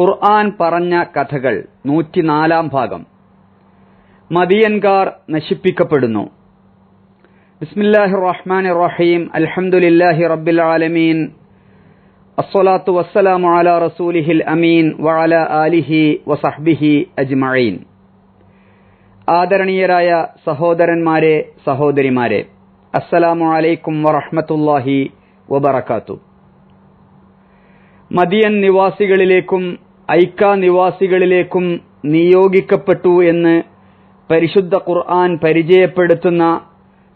ഖുർആൻ പറഞ്ഞ കഥകൾ നൂറ്റിനാലാം ഭാഗം. മദിയൻകാർ നശിപ്പിക്കപ്പെടുന്നു. ബിസ്മില്ലാഹി റഹ്മാൻ റഹീം അൽഹംദുലില്ലാഹി റബ്ബിൽ ആലമീൻ. അസ്സലാത്തു വസ്സലാമു അലാ റസൂലിഹിൽ അമീൻ വഅല ആലിഹി വസഹ്ബിഹി അജ്മഈൻ. ആദരണീയരായ സഹോദരന്മാരെ സഹോദരിമാരെ അസ്സലാമു അലൈക്കും വറഹ്മത്തുള്ളാഹി വബറകാത്തു മദിയൻ നിവാസികളിലേക്കും ഐക്ക നിവാസികളിലേക്കും നിയോഗിക്കപ്പെട്ടു എന്ന് പരിശുദ്ധ ഖുർആൻ പരിചയപ്പെടുത്തുന്ന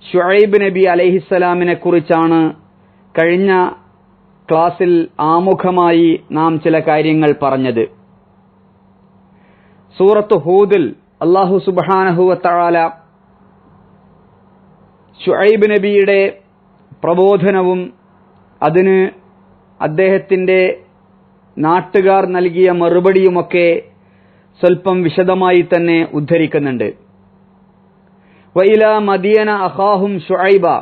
ഷുഐബ് നബി അലഹിസ്സലാമിനെ കുറിച്ചാണ് കഴിഞ്ഞ ക്ലാസ്സിൽ ആമുഖമായി നാം ചില കാര്യങ്ങൾ പറഞ്ഞത്. സൂറത്ത് ഹൂദിൽ അള്ളാഹു സുബാനഹുവത്താല ഷുഐബ് നബിയുടെ പ്രബോധനവും അതിന് അദ്ദേഹത്തിന്റെ നാട്ടുകാർ നൽകിയ മറുപടിയുമൊക്കെ സ്വൽപ്പം വിശദമായി തന്നെ ഉദ്ധരിക്കുന്നുണ്ട്. വൈല മദിയന അഹാഹും ഷുഐബ.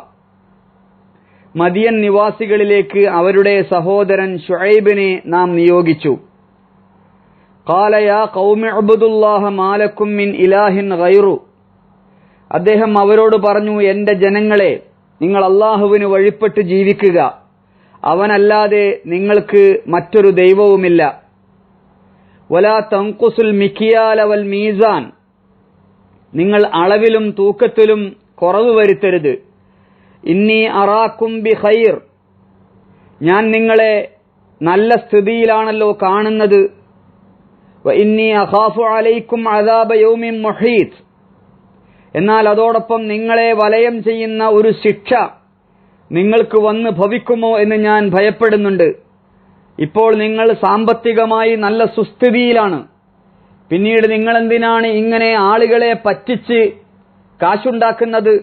മദിയൻ നിവാസികളിലേക്ക് അവരുടെ സഹോദരൻ ഷുഐബിനെ നാം നിയോഗിച്ചു. മാലക്കും മിൻ ഇലാഹിൻ ഗൈറു. അദ്ദേഹം അവരോട് പറഞ്ഞു എന്റെ ജനങ്ങളെ നിങ്ങൾ അള്ളാഹുവിന് വഴിപ്പെട്ട് ജീവിക്കുക. അവനല്ലാതെ നിങ്ങൾക്ക് മറ്റൊരു ദൈവവുമില്ല. വലാ തങ്കുസുൽ മിക്കിയാലവൽ മീസാൻ. നിങ്ങൾ അളവിലും തൂക്കത്തിലും കുറവ് വരുത്തരുത്. ഇന്നി അറാക്കും ബി ഖൈർ. ഞാൻ നിങ്ങളെ നല്ല സ്ഥിതിയിലാണല്ലോ കാണുന്നത്. ഇന്നി അഖാഫു അലൈക്കും അദാബ യൗമിൻ മുഹീത്ത്. എന്നാൽ അതോടൊപ്പം നിങ്ങളെ വലയം ചെയ്യുന്ന ഒരു ശിക്ഷ. നിങ്ങൾക്ക് വന്ന് ഭവിക്കുമോ എന്ന് ഞാൻ ഭയപ്പെടുന്നുണ്ട്. ഇപ്പോൾ നിങ്ങൾ സാമ്പത്തികമായി നല്ല സുസ്ഥിതിയിലാണ്. പിന്നീട് നിങ്ങൾ എന്തിനാണ് ഇങ്ങനെ ആളുകളെ പറ്റിച്ച് കാശുണ്ടാക്കുന്നത്?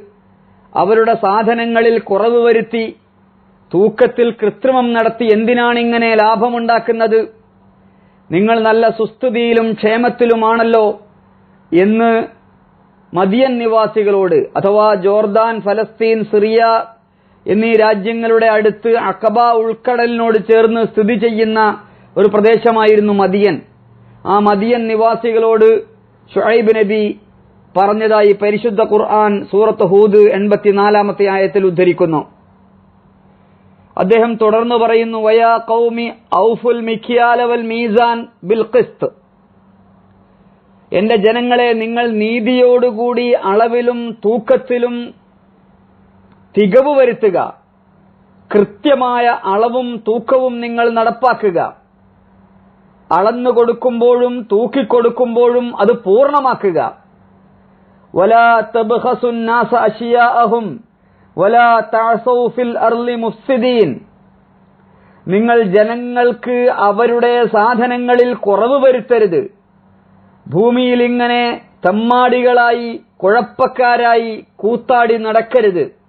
അവരുടെ സാധനങ്ങളിൽ കുറവ് വരുത്തി തൂക്കത്തിൽ കൃത്രിമം നടത്തി എന്തിനാണ് ഇങ്ങനെ ലാഭമുണ്ടാക്കുന്നത്? നിങ്ങൾ നല്ല സുസ്ഥിതിയിലും ക്ഷേമത്തിലുമാണല്ലോ എന്ന് മദിയൻ നിവാസികളോട് അഥവാ ജോർദാൻ ഫലസ്തീൻ സിറിയ എന്നീ രാജ്യങ്ങളുടെ അടുത്ത് അക്കബ ഉൾക്കടലിനോട് ചേർന്ന് സ്ഥിതി ചെയ്യുന്ന ഒരു പ്രദേശമായിരുന്നു മദിയൻ. ആ മദിയൻ നിവാസികളോട് ഷുഹൈബ് നബി പറഞ്ഞതായി പരിശുദ്ധ ഖുർആൻ സൂറത്ത് ഹൂദ് എൺപത്തിനാലാമത്തെ ആയത്തിൽ ഉദ്ധരിക്കുന്നു. അദ്ദേഹം തുടർന്ന് പറയുന്നു വയാ കൗമി ഔഫുൽ മിഖിയാലവൽ മീസാൻ ബിൽ ഖിസ്ത്. എന്റെ ജനങ്ങളെ നിങ്ങൾ നീതിയോടുകൂടി അളവിലും തൂക്കത്തിലും തികവ് വരുത്തുക. കൃത്യമായ അളവും തൂക്കവും നിങ്ങൾ നടപ്പാക്കുക. അളന്നു കൊടുക്കുമ്പോഴും തൂക്കിക്കൊടുക്കുമ്പോഴും അത് പൂർണമാക്കുക. നിങ്ങൾ ജനങ്ങൾക്ക് അവരുടെ സാധനങ്ങളിൽ കുറവ് വരുത്തരുത്. ഭൂമിയിൽ ഇങ്ങനെ തമ്മാടികളായി കുഴപ്പക്കാരായി കൂത്താടി നടക്കരുത്.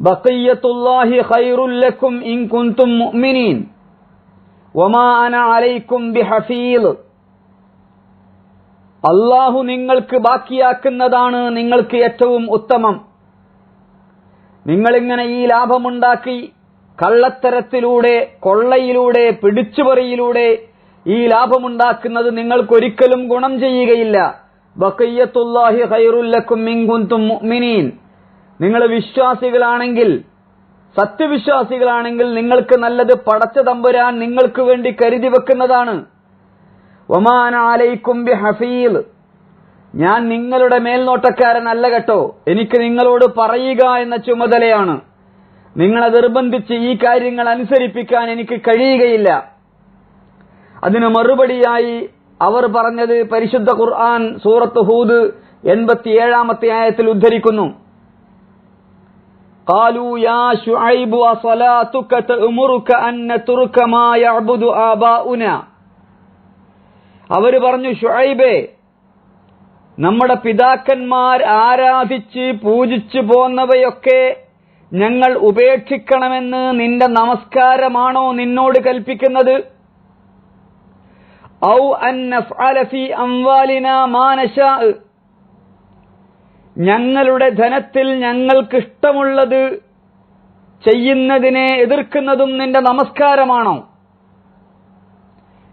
ബഖിയ്യത്തുല്ലാഹി ഖൈറുല്ലക്കും ഇൻ മുഅ്മിനീൻ. വമാ അന അലൈക്കും ബിഹഫീൽ. അല്ലാഹു നിങ്ങൾക്ക് ബാക്കിയാക്കുന്നതാണ് നിങ്ങൾക്ക് ഏറ്റവും ഉത്തമം. നിങ്ങളിങ്ങനെ ഈ ലാഭമുണ്ടാക്കി കള്ളത്തരത്തിലൂടെ കൊള്ളയിലൂടെ പിടിച്ചുപറിയിലൂടെ ഈ ലാഭമുണ്ടാക്കുന്നത് നിങ്ങൾക്കൊരിക്കലും ഗുണം ചെയ്യുകയില്ല. ബക്കയ്യത്തുല്ലാഹി ഖൈറുല്ലക്കും മിങ്കുന്തും മുഅ്മിനീൻ. നിങ്ങൾ വിശ്വാസികളാണെങ്കിൽ സത്യവിശ്വാസികളാണെങ്കിൽ നിങ്ങൾക്ക് നല്ലത് പടച്ച തമ്പുരാൻ നിങ്ങൾക്ക് വേണ്ടി കരുതി വെക്കുന്നതാണ്. ബി ഹഫീൽ ഞാൻ നിങ്ങളുടെ മേൽനോട്ടക്കാരനല്ല കേട്ടോ. എനിക്ക് നിങ്ങളോട് പറയുക എന്ന ചുമതലയാണ്. നിങ്ങളെ നിർബന്ധിച്ച് ഈ കാര്യങ്ങൾ അനുസരിപ്പിക്കാൻ എനിക്ക് കഴിയുകയില്ല. അതിന് മറുപടിയായി അവർ പറഞ്ഞത് പരിശുദ്ധ ഖുർആൻ സൂറത്ത് ഹൂദ് എൺപത്തിയേഴാമത്തെ ആയത്തിൽ ഉദ്ധരിക്കുന്നു. قالوا يا شعيب أصلاتك تأمرك أن نترك ما يعبد آباؤنا അവർ പറഞ്ഞു ഷുഐബേ നമ്മുടെ പിതാക്കന്മാർ ആരാധിച്ച് പൂജിച്ചു പോന്നവയൊക്കെ ഞങ്ങൾ ഉപേക്ഷിക്കണമെന്ന് നിന്റെ നമസ്കാരമാണോ നിന്നോട് കൽപ്പിക്കുന്നത് ഔ അൻ നഫ്അല ഫീ അംവാലിനാ മാ നശാ ഞങ്ങളുടെ ധനത്തിൽ ഞങ്ങൾക്കിഷ്ടമുള്ളത് ചെയ്യുന്നതിനെ എതിർക്കുന്നതും നിന്റെ നമസ്കാരമാണോ?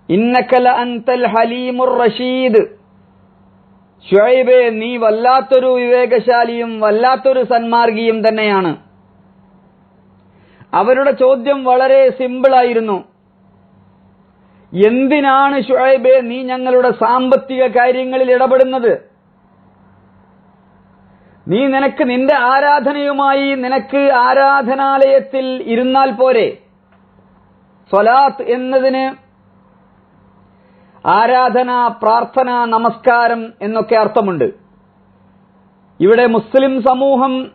ഇന്നക്കല അൻതൽ ഹലീമുർ റഷീദ്. ഷുഹൈബെ നീ വല്ലാത്തൊരു വിവേകശാലിയും വല്ലാത്തൊരു സന്മാർഗിയും തന്നെയാണ്. അവരുടെ ചോദ്യം വളരെ സിമ്പിളായിരുന്നു. എന്തിനാണ് ഷുഹൈബെ നീ ഞങ്ങളുടെ സാമ്പത്തിക കാര്യങ്ങളിൽ ഇടപെടുന്നത്? നീ നിനക്ക് നിന്റെ ആരാധനയുമായി നിനക്ക് ആരാധനാലയത്തിൽ ഇരുന്നാൽ പോരെ. സ്വലാത്ത് എന്നതിന് ആരാധന പ്രാർത്ഥന നമസ്കാരം എന്നൊക്കെ അർത്ഥമുണ്ട്. ഇവിടെ മുസ്ലിം സമൂഹം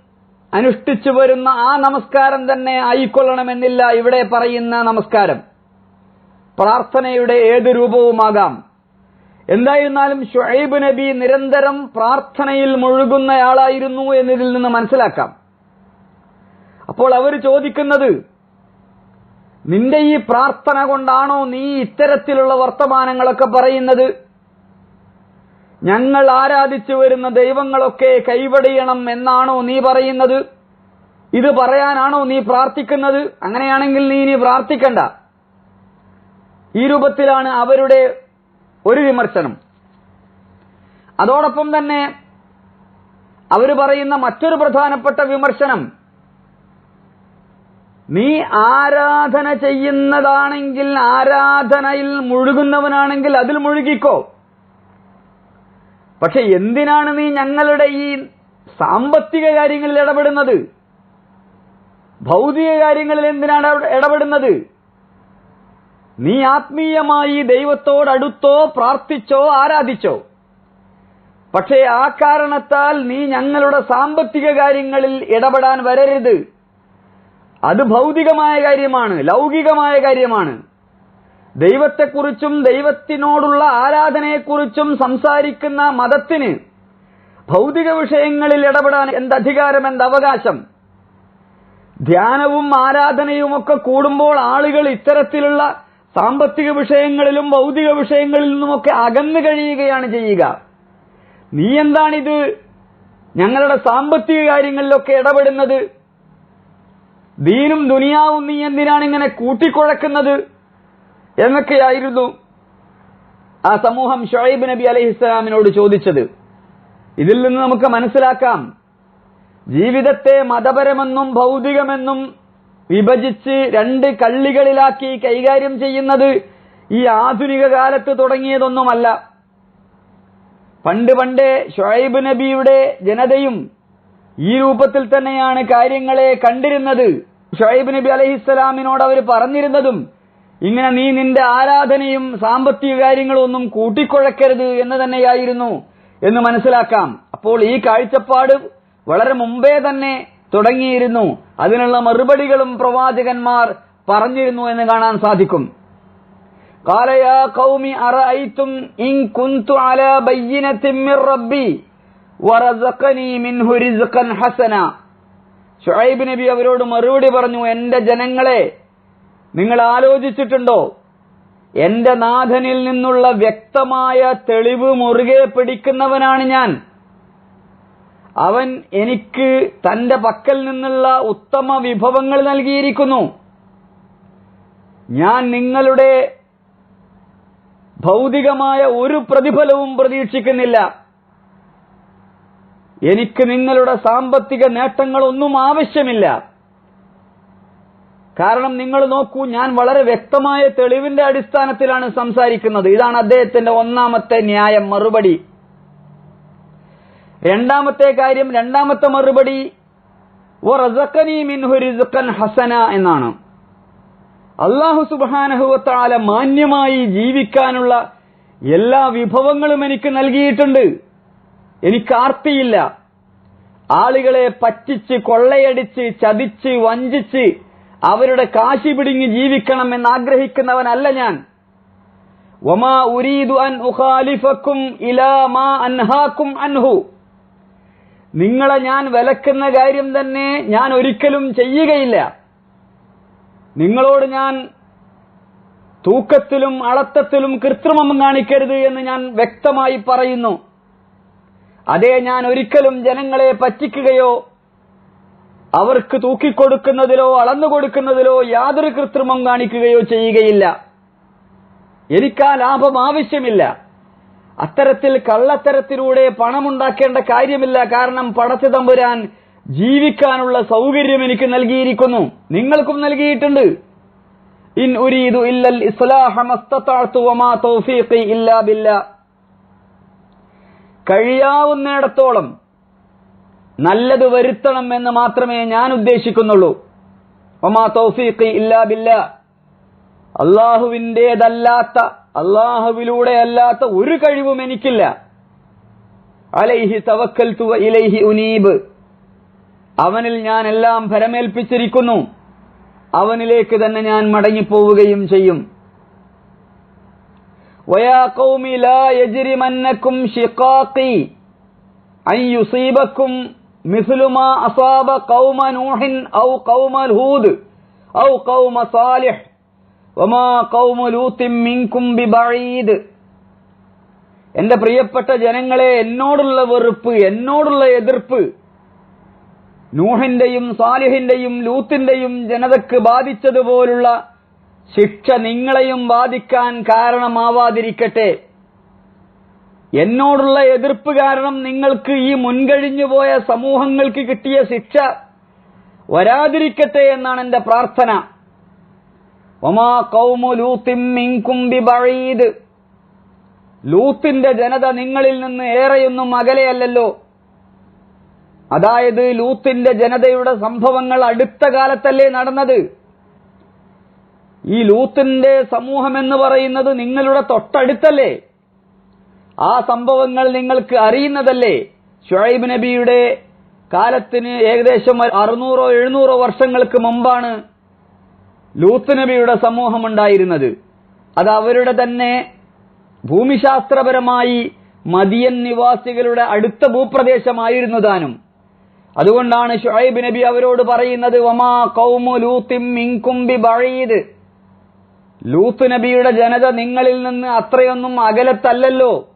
അനുഷ്ഠിച്ചു വരുന്ന ആ നമസ്കാരം തന്നെ ആയിക്കൊള്ളണമെന്നില്ല ഇവിടെ പറയുന്ന നമസ്കാരം. പ്രാർത്ഥനയുടെ ഏത് രൂപവുമാകാം? എന്തായിരുന്നാലും ഷുഹൈബ് നബി നിരന്തരം പ്രാർത്ഥനയിൽ മുഴുകുന്നയാളായിരുന്നു എന്നതിൽ നിന്ന് മനസ്സിലാക്കാം. അപ്പോൾ അവർ ചോദിക്കുന്നത് നിന്റെ ഈ പ്രാർത്ഥന കൊണ്ടാണോ നീ ഇത്തരത്തിലുള്ള വർത്തമാനങ്ങളൊക്കെ പറയുന്നത്? ഞങ്ങൾ ആരാധിച്ചു വരുന്ന ദൈവങ്ങളൊക്കെ കൈവടിയണം എന്നാണോ നീ പറയുന്നത്? ഇത് പറയാനാണോ നീ പ്രാർത്ഥിക്കുന്നത്? അങ്ങനെയാണെങ്കിൽ നീ ഇനി പ്രാർത്ഥിക്കണ്ട. ഈ രൂപത്തിലാണ് അവരുടെ ഒരു വിമർശനം. അതോടൊപ്പം തന്നെ അവർ പറയുന്ന മറ്റൊരു പ്രധാനപ്പെട്ട വിമർശനം. നീ ആരാധന ചെയ്യുന്നതാണെങ്കിൽ ആരാധനയിൽ മുഴുകുന്നവനാണെങ്കിൽ അതിൽ മുഴുകിക്കോ? പക്ഷെ എന്തിനാണ് നീ ഞങ്ങളുടെ ഈ സാമ്പത്തിക കാര്യങ്ങളിൽ ഇടപെടുന്നത്? ഭൗതിക കാര്യങ്ങളിൽ എന്തിനാണ് ഇടപെടുന്നത്? നീ ആത്മീയമായി ദൈവത്തോടടുത്തോ പ്രാർത്ഥിച്ചോ ആരാധിച്ചോ. പക്ഷേ ആ കാരണത്താൽ നീ ഞങ്ങളുടെ സാമ്പത്തിക കാര്യങ്ങളിൽ ഇടപെടാൻ വരരുത്. അത് ഭൗതികമായ കാര്യമാണ് ലൗകികമായ കാര്യമാണ്. ദൈവത്തെക്കുറിച്ചും ദൈവത്തിനോടുള്ള ആരാധനയെക്കുറിച്ചും സംസാരിക്കുന്ന മതത്തിന് ഭൗതിക വിഷയങ്ങളിൽ ഇടപെടാൻ എന്തധികാരം എന്തവകാശം എന്ത് ധ്യാനവും ആരാധനയുമൊക്കെ കൂടുമ്പോൾ ആളുകൾ ഇത്തരത്തിലുള്ള സാമ്പത്തിക വിഷയങ്ങളിലും ഭൗതിക വിഷയങ്ങളിൽ നിന്നുമൊക്കെ അകന്നു കഴിയുകയാണ് ചെയ്യുക. നീ എന്താണിത്? ഞങ്ങളുടെ സാമ്പത്തിക കാര്യങ്ങളിലൊക്കെ ഇടപെടുന്നത്? ദീനും ദുനിയാവും നീ എന്തിനാണ് ഇങ്ങനെ കൂട്ടിക്കുഴക്കുന്നത്? എന്നൊക്കെയായിരുന്നു ആ സമൂഹം ഷൊയബ് നബി അലഹിസ്സലാമിനോട് ചോദിച്ചത്. ഇതിൽ നിന്ന് നമുക്ക് മനസ്സിലാക്കാം. ജീവിതത്തെ മതപരമെന്നും ഭൗതികമെന്നും വിഭജിച്ച് രണ്ട് കള്ളികളിലാക്കി കൈകാര്യം ചെയ്യുന്നത് ഈ ആധുനിക കാലത്ത് തുടങ്ങിയതൊന്നുമല്ല. പണ്ട് പണ്ടേ ഷൊയബ് നബിയുടെ ജനതയും ഈ രൂപത്തിൽ തന്നെയാണ് കാര്യങ്ങളെ കണ്ടിരുന്നത്. ഷൊയബ് നബി അലഹിസ്സലാമിനോട് അവർ പറഞ്ഞിരുന്നതും ഇങ്ങനെ നീ നിന്റെ ആരാധനയും സാമ്പത്തിക കാര്യങ്ങളും ഒന്നും കൂട്ടിക്കൊഴക്കരുത് എന്ന് തന്നെയായിരുന്നു എന്ന് മനസ്സിലാക്കാം. അപ്പോൾ ഈ കാഴ്ചപ്പാട് വളരെ മുമ്പേ തന്നെ തുടങ്ങിയിരുന്നു അതിനുള്ള മറുപടികളും പ്രവാചകന്മാർ പറഞ്ഞിരുന്നു എന്ന് കാണാൻ സാധിക്കും قال يا قوم أرأيتم إن كنت على بينة من ربي ورزقني منه رزقا حسنا ഷുഐബ് നബി അവരോട് മറുപടി പറഞ്ഞു എന്റെ ജനങ്ങളെ നിങ്ങൾ ആലോചിച്ചിട്ടുണ്ടോ എന്റെ നാഥനിൽ നിന്നുള്ള വ്യക്തമായ തെളിവ് മുറുകെ പിടിക്കുന്നവനാണ് ഞാൻ അവൻ എനിക്ക് തന്റെ പക്കൽ നിന്നുള്ള ഉത്തമ വിഭവങ്ങൾ നൽകിയിരിക്കുന്നു. ഞാൻ നിങ്ങളുടെ ഭൗതികമായ ഒരു പ്രതിഫലവും പ്രതീക്ഷിക്കുന്നില്ല. എനിക്ക് നിങ്ങളുടെ സാമ്പത്തിക നേട്ടങ്ങളൊന്നും ആവശ്യമില്ല. കാരണം നിങ്ങൾ നോക്കൂ ഞാൻ വളരെ വ്യക്തമായ തെളിവിന്റെ അടിസ്ഥാനത്തിലാണ് സംസാരിക്കുന്നത്. ഇതാണ് അദ്ദേഹത്തിന്റെ ഒന്നാമത്തെ ന്യായം മറുപടി. രണ്ടാമത്തെ കാര്യം രണ്ടാമത്തെ മറുപടി ഹസന എന്നാണ്. അള്ളാഹു സുബാനഹുവത്താല മാന്യമായി ജീവിക്കാനുള്ള എല്ലാ വിഭവങ്ങളും എനിക്ക് നൽകിയിട്ടുണ്ട്. എനിക്ക് ആർത്തിയില്ല. ആളുകളെ പറ്റിച്ച് കൊള്ളയടിച്ച് ചതിച്ച് വഞ്ചിച്ച് അവരുടെ കാശി പിടിങ്ങി ജീവിക്കണം എന്ന് ആഗ്രഹിക്കുന്നവനല്ല ഞാൻ. ഒമാ ഉരീദു അൻ ഉഖാലിഫക്കും ഇലാ മാ അൻഹാക്കും അൻഹു നിങ്ങളെ ഞാൻ വിലക്കുന്ന കാര്യം തന്നെ ഞാൻ ഒരിക്കലും ചെയ്യുകയില്ല. നിങ്ങളോട് ഞാൻ തൂക്കത്തിലും അളത്തത്തിലും കൃത്രിമം കാണിക്കരുത് എന്ന് ഞാൻ വ്യക്തമായി പറയുന്നു. അതേ ഞാൻ ഒരിക്കലും ജനങ്ങളെ പറ്റിക്കുകയോ അവർക്ക് തൂക്കിക്കൊടുക്കുന്നതിലോ അളന്നു കൊടുക്കുന്നതിലോ യാതൊരു കൃത്രിമം കാണിക്കുകയോ ചെയ്യുകയില്ല. എനിക്കാ ലാഭം ആവശ്യമില്ല. അത്തരത്തിൽ കള്ളത്തരത്തിലൂടെ പണമുണ്ടാക്കേണ്ട കാര്യമില്ല. കാരണം പടച്ചു തമ്പുരാൻ ജീവിക്കാനുള്ള സൗകര്യം എനിക്ക് നൽകിയിരിക്കുന്നു. നിങ്ങൾക്കും നൽകിയിട്ടുണ്ട്. ഇൻ ഉരീദു ഇല്ലൽ വമാ തൗഫീഖി ഇല്ലാ ബില്ലാ. കഴിയാവുന്നിടത്തോളം നല്ലത് വരുത്തണം എന്ന് മാത്രമേ ഞാൻ ഉദ്ദേശിക്കുന്നുള്ളൂ. ഒമാ തൗഫീഖി ഇല്ലാ ബില്ലാ. അള്ളാഹുവിന്റെതല്ലാത്ത അള്ളാഹുവിലൂടെ അല്ലാത്ത ഒരു കഴിവും എനിക്കില്ല. അലൈഹി തവക്കൽ തുവ ഇലൈഹി ഉനീബ്. അവനിൽ ഞാൻ എല്ലാം ഭരമേൽപ്പിച്ചിരിക്കുന്നു. അവനിലേക്ക് തന്നെ ഞാൻ മടങ്ങിപ്പോവുകയും ചെയ്യും. എന്റെ പ്രിയപ്പെട്ട ജനങ്ങളെ എന്നോടുള്ള വെറുപ്പ് എന്നോടുള്ള എതിർപ്പ് നൂഹിന്റെയും സാലിഹിന്റെയും ലൂത്തിന്റെയും ജനതക്ക് ബാധിച്ചതുപോലുള്ള ശിക്ഷ നിങ്ങളെയും ബാധിക്കാൻ കാരണമാവാതിരിക്കട്ടെ. എന്നോടുള്ള എതിർപ്പ് കാരണം നിങ്ങൾക്ക് ഈ മുൻകഴിഞ്ഞുപോയ സമൂഹങ്ങൾക്ക് കിട്ടിയ ശിക്ഷ വരാതിരിക്കട്ടെ എന്നാണ് എന്റെ പ്രാർത്ഥന. കൗമു ലൂത്തിന്റെ ജനത നിങ്ങളിൽ നിന്ന് ഏറെയൊന്നും അകലെയല്ലല്ലോ അതായത് ലൂത്തിന്റെ ജനതയുടെ സംഭവങ്ങൾ അടുത്ത കാലത്തല്ലേ നടന്നത്. ഈ ലൂത്തിന്റെ സമൂഹം എന്ന് പറയുന്നത് നിങ്ങളുടെ തൊട്ടടുത്തല്ലേ. ആ സംഭവങ്ങൾ നിങ്ങൾക്ക് അറിയുന്നതല്ലേ. ഷുഹൈബ് നബിയുടെ കാലത്തിന് ഏകദേശം അറുന്നൂറോ എഴുന്നൂറോ വർഷങ്ങൾക്ക് മുമ്പാണ് ലൂത്ത് നബിയുടെ സമൂഹം ഉണ്ടായിരുന്നത് അത് അവരുടെ തന്നെ ഭൂമിശാസ്ത്രപരമായി മദിയൻ നിവാസികളുടെ അടുത്ത ഭൂപ്രദേശമായിരുന്നു താനും. അതുകൊണ്ടാണ് ഷുഹൈബ് നബി അവരോട് പറയുന്നത് വമാ കൗമു ലൂത്തിം മിങ്കുംബി ബിബഈദ് ലൂത്ത് നബിയുടെ ജനത നിങ്ങളിൽ നിന്ന് അത്രയൊന്നും അകലത്തല്ലല്ലോ.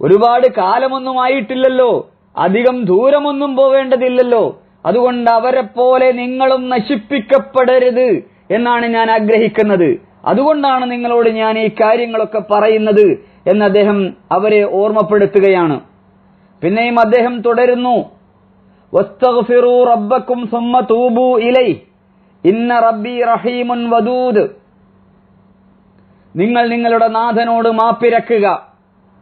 ഒരുപാട് കാലമൊന്നും ആയിട്ടില്ലല്ലോ. അധികം ദൂരമൊന്നും പോവേണ്ടതില്ലല്ലോ. അതുകൊണ്ട് അവരെ പോലെ നിങ്ങളും നശിപ്പിക്കപ്പെടരുത്. എന്നാണ് ഞാൻ ആഗ്രഹിക്കുന്നത്. അതുകൊണ്ടാണ് നിങ്ങളോട് ഞാൻ ഈ കാര്യങ്ങളൊക്കെ പറയുന്നത് എന്ന് അദ്ദേഹം അവരെ ഓർമ്മപ്പെടുത്തുകയാണ്. പിന്നെയും അദ്ദേഹം തുടരുന്നു. ഇലൈ ഇന്ന റബ്ബി റഹീമുൻ വദൂദ്. നിങ്ങൾ നിങ്ങളുടെ നാഥനോട് മാപ്പിരക്കുക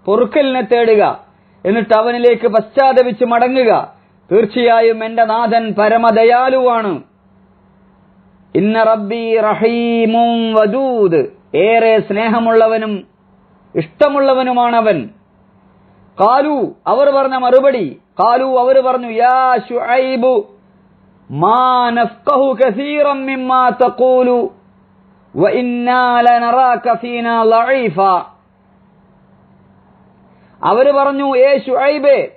പൊറുക്കലിനെ തേടുക എന്നിട്ട് അവനിലേക്ക് പശ്ചാത്തപിച്ച് മടങ്ങുക. തീർച്ചയായും എന്റെ നാഥൻ പരമദയാലുവാണ്. ഇന്ന റബ്ബി റഹീമും വദൂദ് ഏറെ സ്നേഹമുള്ളവനും ഇഷ്ടമുള്ളവനുമാണവൻ. കാലു അവർ പറഞ്ഞ മറുപടി. കാലു അവർ പറഞ്ഞു യാ ശുഐബു മാ നഫ്ഖഹു തഖൂലു വഇന്നാ ലനറാക ഫീനാ പറഞ്ഞു ഏ ഷുഐബേ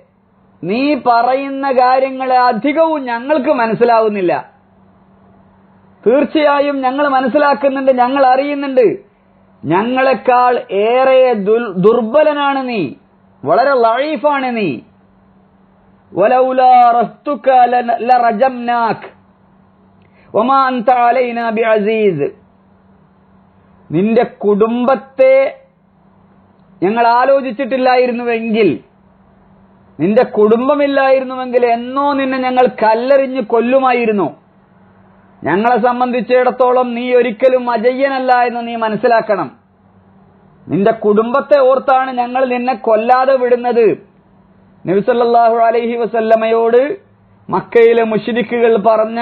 നീ പറയുന്ന കാര്യങ്ങളെ അധികവും ഞങ്ങൾക്ക് മനസ്സിലാവുന്നില്ല. തീർച്ചയായും ഞങ്ങൾ മനസ്സിലാക്കുന്നുണ്ട് ഞങ്ങൾ അറിയുന്നുണ്ട്. ഞങ്ങളെക്കാൾ ഏറെ ദുർബലനാണ് നീ. വളരെ ലൈഫാണ് നീ. നിന്റെ കുടുംബത്തെ ഞങ്ങൾ ആലോചിച്ചിട്ടില്ലായിരുന്നുവെങ്കിൽ നിന്റെ കുടുംബമില്ലായിരുന്നുവെങ്കിൽ എന്നോ നിന്നെ ഞങ്ങൾ കല്ലെറിഞ്ഞ് കൊല്ലുമായിരുന്നു. ഞങ്ങളെ സംബന്ധിച്ചിടത്തോളം നീ ഒരിക്കലും അജയ്യനല്ല എന്ന് നീ മനസ്സിലാക്കണം. നിന്റെ കുടുംബത്തെ ഓർത്താണ് ഞങ്ങൾ നിന്നെ കൊല്ലാതെ വിടുന്നത്. നബിസല്ലാഹു അലൈഹി വസല്ലമയോട് മക്കയിലെ മുഷിരിക്കുകൾ പറഞ്ഞ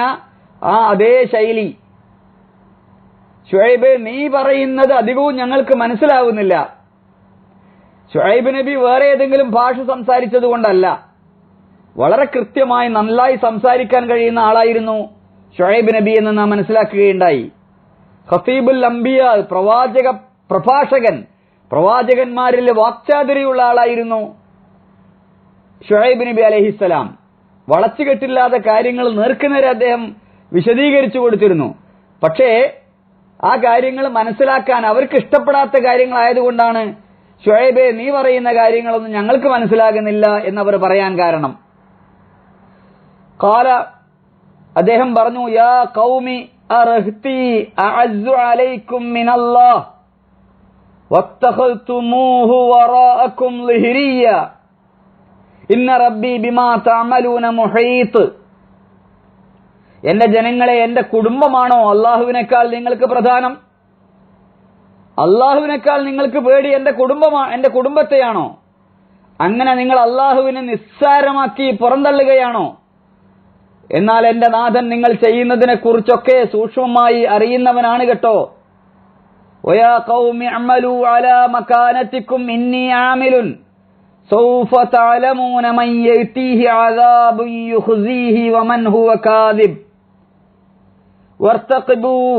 ആ അതേ ശൈലി. ഷുഹൈബ് നീ പറയുന്നത് അധികവും ഞങ്ങൾക്ക് മനസ്സിലാവുന്നില്ല. ഷുഹൈബ് നബി വേറെ ഏതെങ്കിലും ഭാഷ സംസാരിച്ചതുകൊണ്ടല്ല. വളരെ കൃത്യമായി നന്നായി സംസാരിക്കാൻ കഴിയുന്ന ആളായിരുന്നു ഷുഹൈബ് നബി എന്ന് നാം മനസ്സിലാക്കുകയുണ്ടായി. ഖസീബുൽ അംബിയ പ്രവാചക പ്രഭാഷകൻ പ്രവാചകന്മാരിൽ വാക്ചാതുരിയുള്ള ആളായിരുന്നു ഷുഹൈബ് നബി അലഹിസ്സലാം വളച്ചുകെട്ടില്ലാത്ത കാര്യങ്ങൾ നേർക്കുന്നവരെ അദ്ദേഹം വിശദീകരിച്ചു കൊടുത്തിരുന്നു. പക്ഷേ ആ കാര്യങ്ങൾ മനസ്സിലാക്കാൻ അവർക്ക് ഇഷ്ടപ്പെടാത്ത കാര്യങ്ങളായതുകൊണ്ടാണ് ഷുഹൈബെ നീ പറയുന്ന കാര്യങ്ങളൊന്നും ഞങ്ങൾക്ക് മനസ്സിലാകുന്നില്ല എന്നവർ പറയാൻ കാരണം. കാല അദ്ദേഹം പറഞ്ഞു യാ കൗമി ഇന്ന റബ്ബി ബിമാ തഅമലൂന എന്റെ ജനങ്ങളെ എന്റെ കുടുംബമാണോ അള്ളാഹുവിനേക്കാൾ നിങ്ങൾക്ക് പ്രധാനം? അള്ളാഹുവിനേക്കാൾ നിങ്ങൾക്ക് പേടി എന്റെ കുടുംബമാ എന്റെ കുടുംബത്തെയാണോ? അങ്ങനെ നിങ്ങൾ അള്ളാഹുവിനെ നിസ്സാരമാക്കി പുറന്തള്ളുകയാണോ? എന്നാൽ എന്റെ നാഥൻ നിങ്ങൾ ചെയ്യുന്നതിനെ കുറിച്ചൊക്കെ സൂക്ഷ്മമായി അറിയുന്നവനാണ് കേട്ടോ ويا قوم اعملوا على مكانتكم إني عامل سوف تعلمون من يأتيه عذاب يخزيه ومن هو كاذب وارتقبوا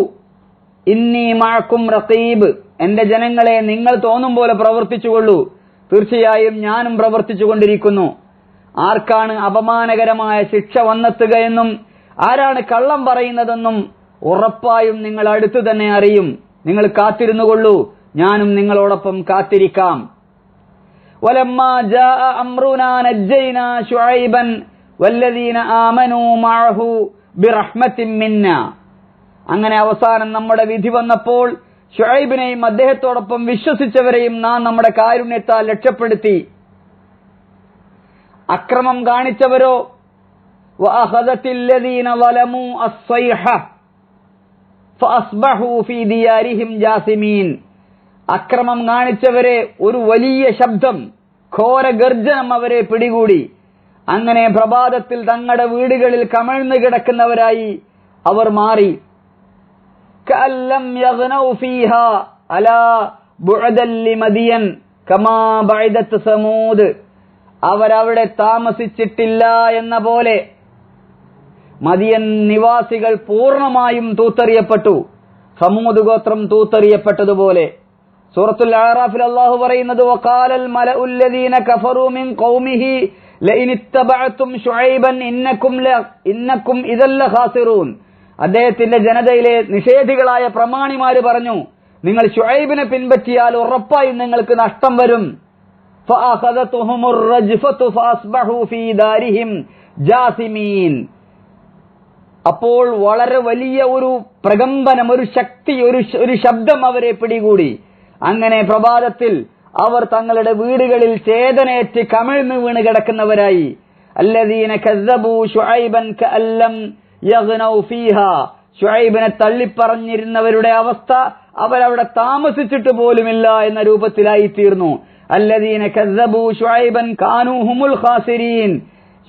ഇന്നി മഴക്കും റഖീബ് എന്റെ ജനങ്ങളെ നിങ്ങൾ തോന്നും പോലെ പ്രവർത്തിച്ചുകൊള്ളൂ തീർച്ചയായും ഞാനും പ്രവർത്തിച്ചു കൊണ്ടിരിക്കുന്നു ആർക്കാണ് അപമാനകരമായ ശിക്ഷ വന്നെത്തുകയെന്നും ആരാണ് കള്ളം പറയുന്നതെന്നും ഉറപ്പായും നിങ്ങൾ അടുത്തു തന്നെ അറിയും നിങ്ങൾ കാത്തിരുന്നു കൊള്ളൂ ഞാനും നിങ്ങളോടൊപ്പം കാത്തിരിക്കാം ولما جاء أمرنا نجينا شعيبا والذين آمنوا معه برحمة منا അങ്ങനെ അവസാനം നമ്മുടെ വിധി വന്നപ്പോൾ ഷുഐബിനെയും അദ്ദേഹത്തോടൊപ്പം വിശ്വസിച്ചവരെയും നാം നമ്മുടെ കാരുണ്യത്താൽ രക്ഷപ്പെടുത്തി അക്രമം കാണിച്ചവരോ? അക്രമം കാണിച്ചവരെ ഒരു വലിയ ശബ്ദം ഘോരഗർജനം അവരെ പിടികൂടി. അങ്ങനെ പ്രഭാതത്തിൽ തങ്ങളുടെ വീടുകളിൽ കമഴ്ന്നു കിടക്കുന്നവരായി അവർ മാറി. അലാ ബുഅദല്ലി മദിയൻ കമാ സമൂദ്. അവരവിടെ താമസിച്ചിട്ടില്ല എന്ന പോലെ മദിയൻ നിവാസികൾ പൂർണമായും തൂത്തെറിയപ്പെട്ടു. സമൂത് ഗോത്രം തൂത്തെറിയപ്പെട്ടതുപോലെ. സൂറത്തുൽ ആറാഫിൽ അള്ളാഹു പറയുന്നത് വഖാലൽ മലഉല്ലദീന കഫറു മിൻ ഖൗമിഹി ലഇൻ ഇത്തബഅതും ശുഐബൻ ഇന്നക്കും ഇന്നക്കും ഇദല്ല ഖാസിറൂൻ അദ്ദേഹത്തിന്റെ ജനതയിലെ നിഷേധികളായ പ്രമാണിമാര് പറഞ്ഞു നിങ്ങൾ ശുഐബിനെ പിൻപറ്റിയാൽ ഉറപ്പായും നിങ്ങൾക്ക് നഷ്ടം വരും. അപ്പോൾ വളരെ വലിയ ഒരു പ്രകമ്പനം ഒരു ശക്തി ഒരു ഒരു ശബ്ദം അവരെ പിടികൂടി. അങ്ങനെ പ്രഭാതത്തിൽ അവർ തങ്ങളുടെ വീടുകളിൽ ചേതനേറ്റ് കമിഴ്ന്നു വീണ് കിടക്കുന്നവരായി. അല്ലദീന കസ്സബൂ കഅല്ലം ഫീഹാ. തള്ളിപ്പറഞ്ഞിരുന്നവരുടെ അവസ്ഥ അവരവിടെ താമസിച്ചിട്ട് പോലുമില്ല എന്ന രൂപത്തിലായി തീർന്നു അല്ലദീന കസ്സബൂ ശുഐബൻ കാനൂ ഹുമുൽ ഖാസിരീൻ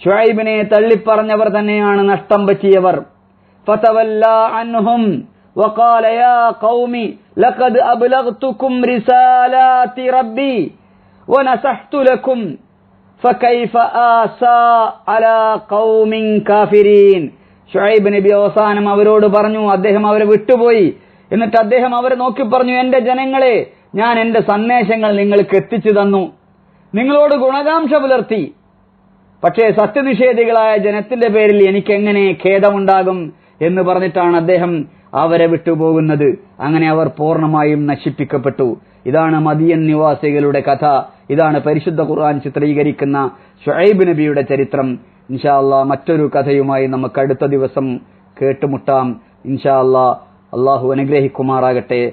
ഷുഐബിനെ തള്ളിപ്പറഞ്ഞവർ തന്നെയാണ് നഷ്ടം പറ്റിയവർ فتولى عنهم وقال يا قوم لقد أبلغتكم رسالات ربي ونصحت لكم فكيف آسى على قوم كافرين ഷുഐബ് നബി അവസാനം അവരോട് പറഞ്ഞു അദ്ദേഹം അവരെ വിട്ടുപോയി എന്നിട്ട് അദ്ദേഹം അവരെ നോക്കി പറഞ്ഞു എന്റെ ജനങ്ങളെ ഞാൻ എന്റെ സന്ദേശങ്ങൾ നിങ്ങൾക്ക് എത്തിച്ചു തന്നു. നിങ്ങളോട് ഗുണകാംക്ഷ പുലർത്തി. പക്ഷേ സത്യനിഷേധികളായ ജനത്തിന്റെ പേരിൽ എനിക്ക് എങ്ങനെ ഖേദമുണ്ടാകും എന്ന് പറഞ്ഞിട്ടാണ് അദ്ദേഹം അവരെ വിട്ടുപോകുന്നത്. അങ്ങനെ അവർ പൂർണമായും നശിപ്പിക്കപ്പെട്ടു. ഇതാണ് മദിയൻ നിവാസികളുടെ കഥ. ഇതാണ് പരിശുദ്ധ ഖുർആൻ ചിത്രീകരിക്കുന്ന ഷുഹൈബ് നബിയുടെ ചരിത്രം. ഇൻഷാ മറ്റൊരു കഥയുമായി നമുക്ക് അടുത്ത ദിവസം കേട്ടുമുട്ടാം. ഇൻഷാ അള്ളാഹു അനുഗ്രഹിക്കുമാറാകട്ടെ.